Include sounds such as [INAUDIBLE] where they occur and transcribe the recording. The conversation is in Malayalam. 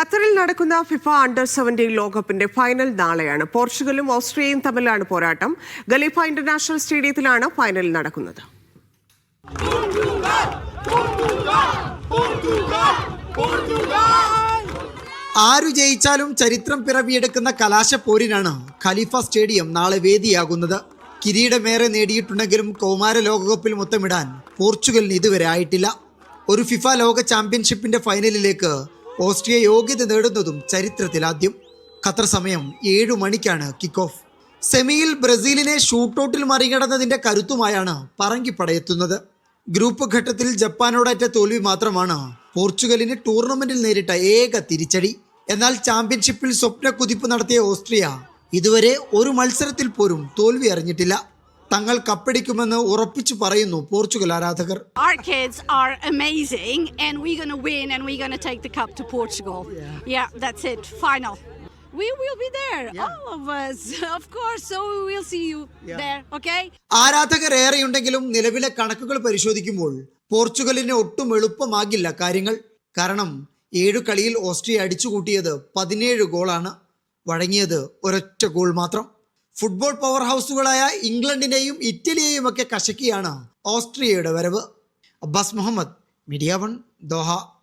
ഖത്തറിൽ നടക്കുന്ന ഫിഫ അണ്ടർ സെവന്റീൻ ലോകകപ്പിന്റെ ഫൈനൽ നാളെയാണ്. പോർച്ചുഗലും ഓസ്ട്രിയയും തമ്മിലാണ് പോരാട്ടം. ഗലീഫ ഇന്റർനാഷണൽ സ്റ്റേഡിയത്തിലാണ് ഫൈനൽ നടക്കുന്നത്. ആരു ജയിച്ചാലും ചരിത്രം പിറവിയെടുക്കുന്ന കലാശപ്പോരിനാണ് ഖലീഫ സ്റ്റേഡിയം നാളെ വേദിയാകുന്നത്. കിരീടമേറെ നേടിയിട്ടുണ്ടെങ്കിലും കൗമാര ലോകകപ്പിൽ മുത്തമിടാൻ പോർച്ചുഗലിന് ഇതുവരെ ആയിട്ടില്ല. ഒരു ഫിഫ ലോക ചാമ്പ്യൻഷിപ്പിന്റെ ഫൈനലിലേക്ക് ഓസ്ട്രിയ യോഗ്യത നേടുന്നതും ചരിത്രത്തിലാദ്യം ഖത്തർ സമയം ഏഴു മണിക്കാണ് കിക്ക് ഓഫ് സെമിയിൽ ബ്രസീലിനെ ഷൂട്ടൗട്ടിൽ മറികടന്നതിന്റെ കരുത്തുമായാണ് പറങ്കിപ്പടയെത്തുന്നത് ഗ്രൂപ്പ് ഘട്ടത്തിൽ ജപ്പാനോടേറ്റ തോൽവി മാത്രമാണ് പോർച്ചുഗലിന് ടൂർണമെന്റിൽ നേരിട്ട ഏക തിരിച്ചടി. എന്നാൽ ചാമ്പ്യൻഷിപ്പിൽ സ്വപ്ന കുതിപ്പ് നടത്തിയ ഓസ്ട്രിയ ഇതുവരെ ഒരു മത്സരത്തിൽ പോലും തോൽവി അറിഞ്ഞിട്ടില്ല. തങ്ങൾ കപ്പടിക്കുമെന്ന് ഉറപ്പിച്ചു പറയുന്നു പോർച്ചുഗൽ ആരാധകർ Our kids are amazing, and we're going to win and we're going to take the cup to Portugal. Yeah, that's it. Final. We will be there, all of us, [LAUGHS] of course. So we will see you there, okay? ആരാധകർ ഏറെയുണ്ടെങ്കിലും നിലവിലെ കണക്കുകൾ പരിശോധിക്കുമ്പോൾ പോർച്ചുഗലിന് ഒട്ടും എളുപ്പമാകില്ല കാര്യങ്ങൾ കാരണം ഏഴു കളിയിൽ ഓസ്ട്രിയ അടിച്ചുകൂട്ടിയത് പതിനേഴ് ഗോളാണ് വഴങ്ങിയത് ഒരൊറ്റ ഗോൾ മാത്രം ഫുട്ബോൾ പവർ ഹൗസുകളായ ഇംഗ്ലണ്ടിനെയും ഇറ്റലിയെയും ഒക്കെ കശക്കിയാണ് ഓസ്ട്രിയയുടെ വരവ്. Abbas Muhammad media one Doha.